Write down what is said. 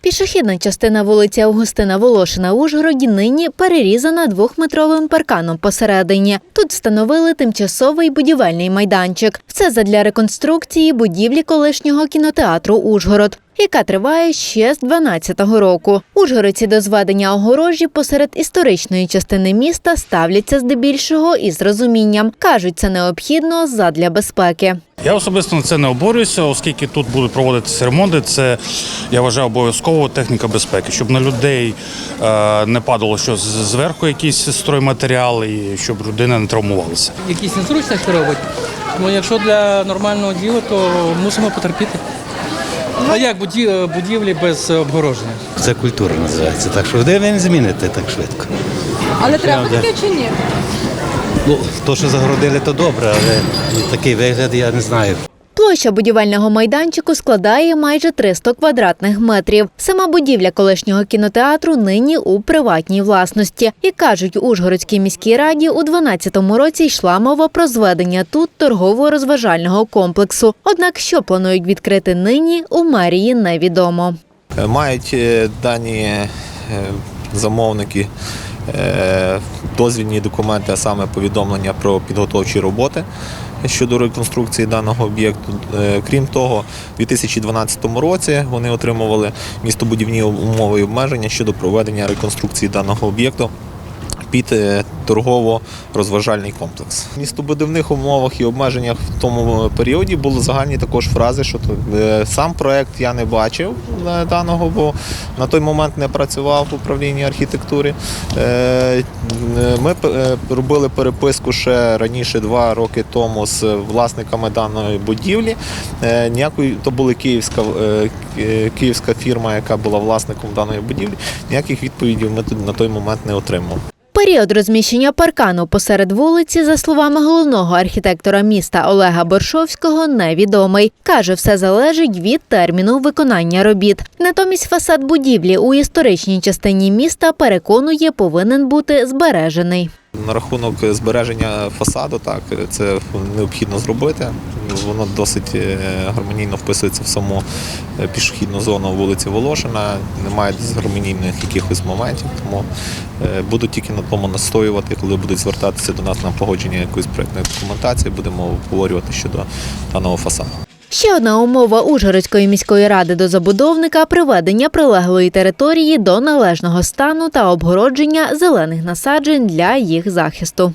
Пішохідна частина вулиці Августина Волошина в Ужгороді нині перерізана двохметровим парканом посередині. Тут встановили тимчасовий будівельний майданчик. Все задля реконструкції будівлі колишнього кінотеатру Ужгород. Яка триває ще з 12-го року. Ужгородці до зведення огорожі посеред історичної частини міста ставляться здебільшого із розумінням. кажуть, це необхідно задля безпеки. Я особисто на це не обурююся, оскільки тут будуть проводитися ремонти. Це я вважаю обов'язково техніка безпеки, щоб на людей е, не падало щось зверху, якісь стройматеріали, і щоб людина не травмувалася. якісь незручності робить. Ну, якщо для нормального діла, то мусимо потерпіти. А як будівлі без обгороження? Це культура називається. Так що де він змінити зміните так швидко. Але треба таке чи ні? Ну, то, що загородили, то добре, але такий вигляд я не знаю. Площа будівельного майданчику складає майже 300 квадратних метрів. Сама будівля колишнього кінотеатру нині у приватній власності. І кажуть, у Ужгородській міській раді у 12-му році йшла мова про зведення тут торгово-розважального комплексу. Однак, що планують відкрити нині, у мерії невідомо. Е, Мають е, дані е, замовники дозвільні документи, а саме повідомлення про підготовчі роботи щодо реконструкції даного об'єкту. Е, Крім того, у 2012 році вони отримували містобудівні умови і обмеження щодо проведення реконструкції даного об'єкту. Під торгово-розважальний комплекс. В містобудівних умовах і обмеженнях в тому періоді були загальні також фрази, що е, сам проект я не бачив е, даного, бо на той момент не працював в управлінні архітектури. Е, Ми робили переписку ще раніше, два роки тому, з власниками даної будівлі. Ніякої то була київська, київська фірма, яка була власником даної будівлі. Ніяких відповідей ми на той момент не отримали. Період розміщення паркану посеред вулиці, за словами головного архітектора міста Олега Боршовського, невідомий. Каже, все залежить від терміну виконання робіт. Натомість фасад будівлі у історичній частині міста переконує, повинен бути збережений. На рахунок збереження фасаду, так це необхідно зробити. Воно досить е, гармонійно вписується в саму е, пішохідну зону вулиці Волошина. Немає гармонійних якихось моментів, тому е, буду тільки на тому настоювати, коли будуть звертатися до нас на погодження якоїсь проєктної документації, будемо обговорювати щодо даного фасаду. Ще одна умова Ужгородської міської ради до забудовника приведення прилеглої території до належного стану та обгородження зелених насаджень для їх захисту.